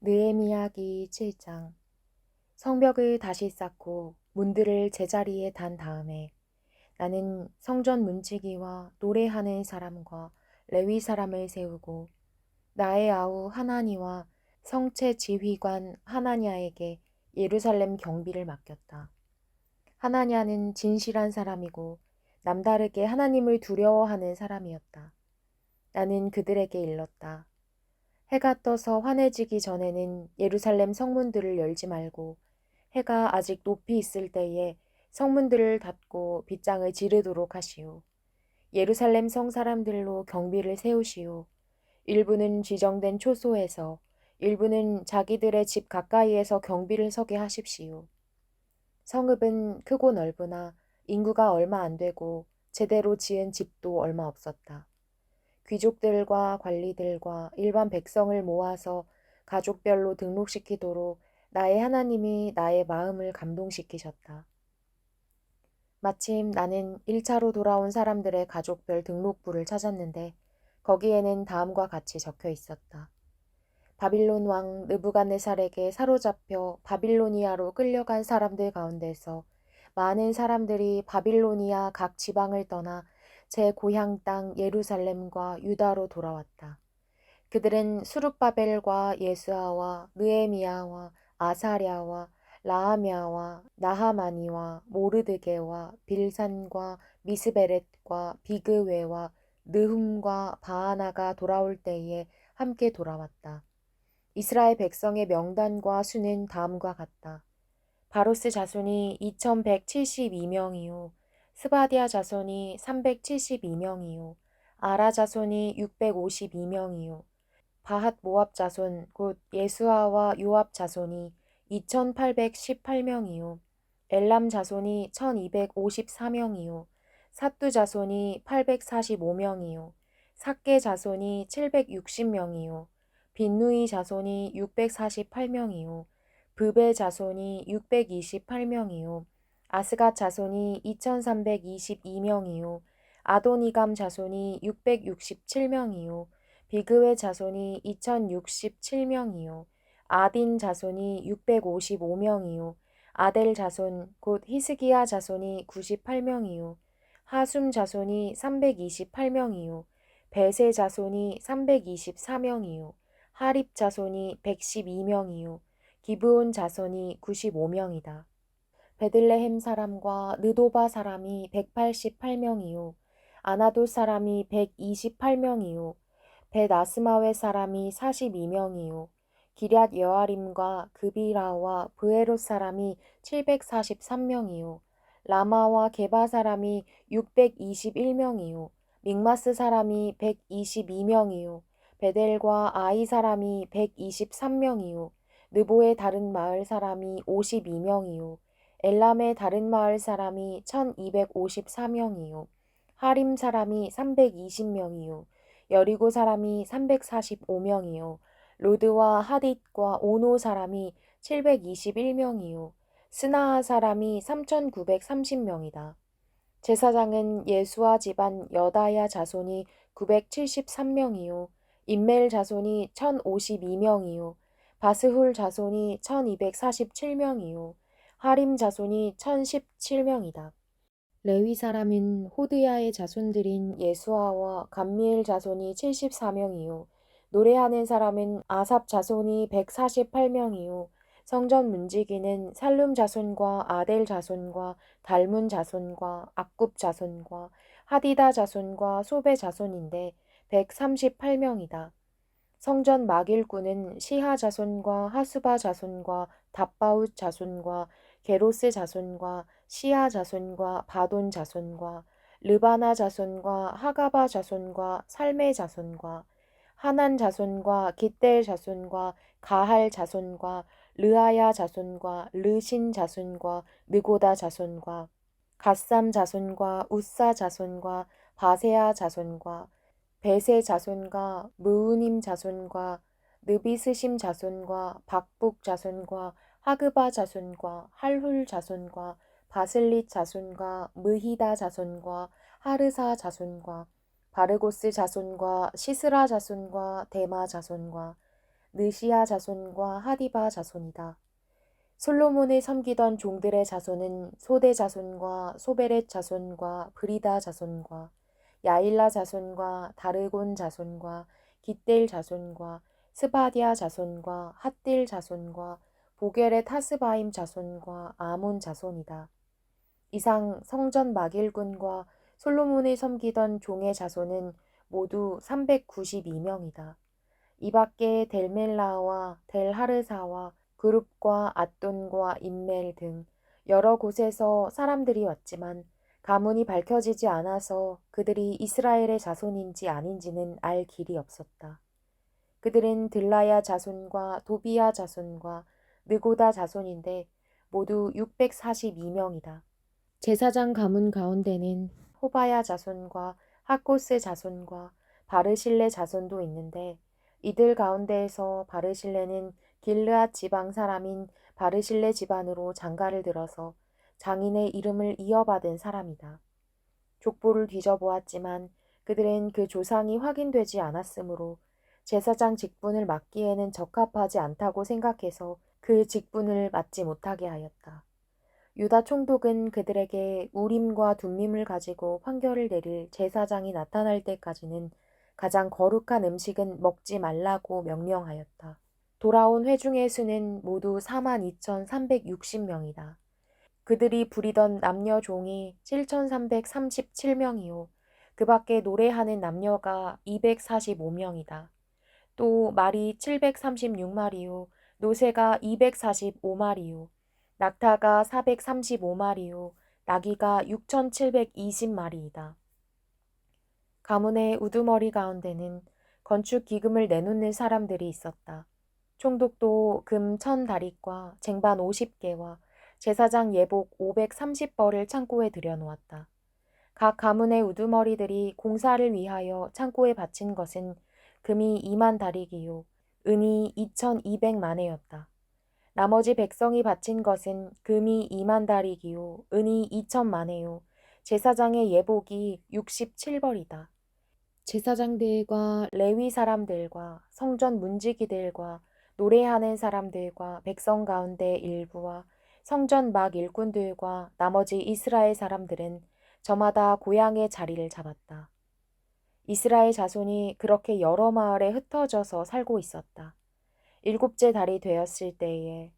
느헤미야기 7장 성벽을 다시 쌓고 문들을 제자리에 단 다음에 나는 성전 문지기와 노래하는 사람과 레위 사람을 세우고 나의 아우 하나니와 성체 지휘관 하나냐에게 예루살렘 경비를 맡겼다. 하나냐는 진실한 사람이고 남다르게 하나님을 두려워하는 사람이었다. 나는 그들에게 일렀다. 해가 떠서 환해지기 전에는 예루살렘 성문들을 열지 말고 해가 아직 높이 있을 때에 성문들을 닫고 빗장을 지르도록 하시오. 예루살렘 성 사람들로 경비를 세우시오. 일부는 지정된 초소에서 일부는 자기들의 집 가까이에서 경비를 서게 하십시오. 성읍은 크고 넓으나 인구가 얼마 안 되고 제대로 지은 집도 얼마 없었다. 귀족들과 관리들과 일반 백성을 모아서 가족별로 등록시키도록 나의 하나님이 나의 마음을 감동시키셨다. 마침 나는 1차로 돌아온 사람들의 가족별 등록부를 찾았는데 거기에는 다음과 같이 적혀 있었다. 바빌론 왕 느부갓네살에게 사로잡혀 바빌로니아로 끌려간 사람들 가운데서 많은 사람들이 바빌로니아 각 지방을 떠나 제 고향 땅 예루살렘과 유다로 돌아왔다. 그들은 수룹바벨과 예수아와 느에미아와 아사랴와 라하미아와 나하마니와 모르드게와 빌산과 미스베렛과 비그웨와 느훔과 바하나가 돌아올 때에 함께 돌아왔다. 이스라엘 백성의 명단과 수는 다음과 같다. 바로스 자손이 2172명이요. 스바디아 자손이 372명이요. 아라 자손이 652명이요. 바핫 모압 자손 곧 예수아와 요압 자손이 2818명이요. 엘람 자손이 1254명이요. 사뚜 자손이 845명이요. 사케 자손이 760명이요. 빈누이 자손이 648명이요. 브베 자손이 628명이요. 아스갓 자손이 2322명이요. 아도니감 자손이 667명이요. 비그웨 자손이 2067명이요. 아딘 자손이 655명이요. 아델 자손 곧 히스기야 자손이 98명이요. 하숨 자손이 328명이요. 베세 자손이 324명이요. 하립 자손이 112명이요. 기브온 자손이 95명이다. 베들레헴 사람과 느도바 사람이 188명이요. 아나도 사람이 128명이요. 벳아스마웨 사람이 42명이요. 기럇 여아림과 그비라와 브에롯 사람이 743명이요. 라마와 게바 사람이 621명이요. 믹마스 사람이 122명이요. 베델과 아이 사람이 123명이요. 느보의 다른 마을 사람이 52명이요. 엘람의 다른 마을 사람이 1254명이요. 하림 사람이 320명이요. 여리고 사람이 345명이요. 로드와 하딧과 오노 사람이 721명이요. 스나하 사람이 3930명이다. 제사장은 예수와 집안 여다야 자손이 973명이요. 인멜 자손이 1052명이요. 바스훌 자손이 1247명이요. 하림 자손이 1017명이다. 레위 사람인 호드야의 자손들인 예수아와 감미엘 자손이 74명이요. 노래하는 사람은 아삽 자손이 148명이요. 성전 문지기는 살룸 자손과 아델 자손과 달문 자손과 악굽 자손과 하디다 자손과 소베 자손인데 138명이다. 성전 막일꾼은 시하 자손과 하수바 자손과 답바웃 자손과 게로스 자손과 시아 자손과 바돈 자손과 르바나 자손과 하가바 자손과 살메 자손과 하난 자손과 기델 자손과 가할 자손과 르아야 자손과 르신 자손과 느고다 자손과 갓삼 자손과 우사 자손과 바세아 자손과 베세 자손과 무우님 자손과 느비스심 자손과 박북 자손과 하그바 자손과 할훌 자손과 바슬릿 자손과 무히다 자손과 하르사 자손과 바르고스 자손과 시스라 자손과 데마 자손과 느시아 자손과 하디바 자손이다. 솔로몬을 섬기던 종들의 자손은 소대 자손과 소베렛 자손과 브리다 자손과 야일라 자손과 다르곤 자손과 깃델 자손과 스바디아 자손과 핫딜 자손과 보겔의 타스바임 자손과 아몬 자손이다. 이상 성전 마길군과 솔로몬을 섬기던 종의 자손은 모두 392명이다. 이 밖에 델멜라와 델하르사와 그룹과 앗돈과 인멜 등 여러 곳에서 사람들이 왔지만 가문이 밝혀지지 않아서 그들이 이스라엘의 자손인지 아닌지는 알 길이 없었다. 그들은 들라야 자손과 도비야 자손과 느고다 자손인데 모두 642명이다. 제사장 가문 가운데는 호바야 자손과 하코스 자손과 바르실레 자손도 있는데 이들 가운데에서 바르실레는 길르앗 지방 사람인 바르실레 집안으로 장가를 들어서 장인의 이름을 이어받은 사람이다. 족보를 뒤져보았지만 그들은 그 조상이 확인되지 않았으므로 제사장 직분을 맡기에는 적합하지 않다고 생각해서 그 직분을 맡지 못하게 하였다. 유다 총독은 그들에게 우림과 둠밈을 가지고 판결을 내릴 제사장이 나타날 때까지는 가장 거룩한 음식은 먹지 말라고 명령하였다. 돌아온 회중의 수는 모두 42,360명이다. 그들이 부리던 남녀 종이 7,337명이요. 그 밖에 노래하는 남녀가 245명이다. 또 말이 736마리요. 노새가 245마리요. 낙타가 435마리요. 나귀가 6,720마리이다. 가문의 우두머리 가운데는 건축 기금을 내놓는 사람들이 있었다. 총독도 금 천 다릿과 쟁반 50개와 제사장 예복 530벌을 창고에 들여놓았다. 각 가문의 우두머리들이 공사를 위하여 창고에 바친 것은 금이 2만 다리기요, 은이 2,200만회였다. 나머지 백성이 바친 것은 금이 2만 다리기요, 은이 2천만회요, 제사장의 예복이 67벌이다. 제사장들과 레위 사람들과 성전 문지기들과 노래하는 사람들과 백성 가운데 일부와 성전 막 일꾼들과 나머지 이스라엘 사람들은 저마다 고향의 자리를 잡았다. 이스라엘 자손이 그렇게 여러 마을에 흩어져서 살고 있었다. 일곱째 달이 되었을 때에